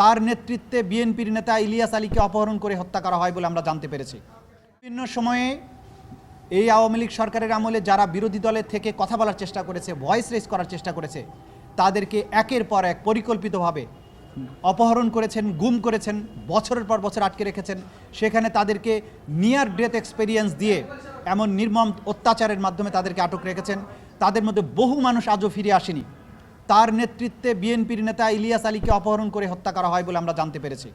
তার নেতৃত্বে বিএনপির নেতা ইলিয়াস আলীকে অপহরণ করে হত্যা করা হয় বলে আমরা জানতে পেরেছি। বিভিন্ন সময়ে এই আওয়ামী লীগ সরকারের আমলে যারা বিরোধী দলের থেকে কথা বলার চেষ্টা করেছে ভয়েস রেস করার চেষ্টা করেছে, তাদেরকে একের পর এক পরিকল্পিতভাবে অপহরণ করেছেন, গুম করেছেন, বছরের পর বছর আটকে রেখেছেন। সেখানে তাদেরকে নিয়ার ডেথ এক্সপেরিয়েন্স দিয়ে এমন নির্মম অত্যাচারের মাধ্যমে তাদেরকে আটক রেখেছেন। তাদের মধ্যে বহু মানুষ আজও ফিরে আসেনি। তার নেতৃত্বে বিএনপির নেতা ইলিয়াস আলীকে অপহরণ করে হত্যা করা হয় বলে আমরা জানতে পেরেছি।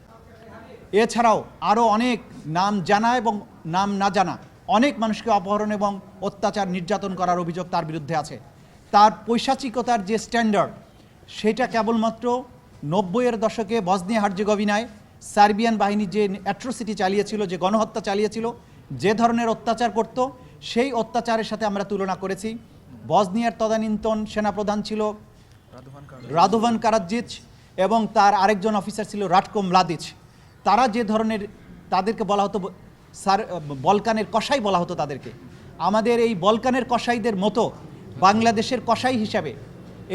এছাড়াও আরও অনেক নাম জানা এবং নাম না জানা অনেক মানুষকে অপহরণ এবং অত্যাচার নির্যাতন করার অভিযোগ তার বিরুদ্ধে আছে। তার পৈশাচিকতার যে স্ট্যান্ডার্ড সেটা কেবলমাত্র নব্বইয়ের দশকে বসনিয়া হার্জেগোভিনায় সার্বিয়ান বাহিনী যে অ্যাট্রোসিটি চালিয়েছিল, যে গণহত্যা চালিয়েছিল, যে ধরনের অত্যাচার করত, সেই অত্যাচারের সাথে আমরা তুলনা করেছি। বসনিয়ার তদানীন্তন সেনাপ্রধান ছিল রাদোভান কারাজিচ এবং তার আরেকজন অফিসার ছিল রাটকো মলাদিচ। তারা যে ধরনের তাদেরকে বলা হতো সার বলকানের কসাই বলা হতো তাদেরকে। আমাদের এই বলকানের কসাইদের মতো বাংলাদেশের কসাই হিসাবে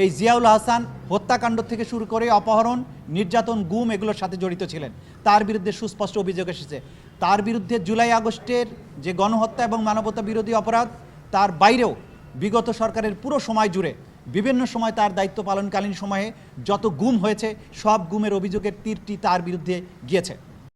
এই জিয়াউল হাসান হত্যাকাণ্ড থেকে শুরু করে অপহরণ, নির্যাতন, গুম এগুলোর সাথে জড়িত ছিলেন। তার বিরুদ্ধে সুস্পষ্ট অভিযোগ এসেছে। তার বিরুদ্ধে জুলাই আগস্টের যে গণহত্যা এবং মানবতা বিরোধী অপরাধ, তার বাইরেও বিগত সরকারের পুরো সময় জুড়ে বিভিন্ন সময় তার দায়িত্ব পালনকালীন সময়ে যত গুম হয়েছে, সব গুমের অভিযোগের তীরটি তার বিরুদ্ধে গিয়েছে।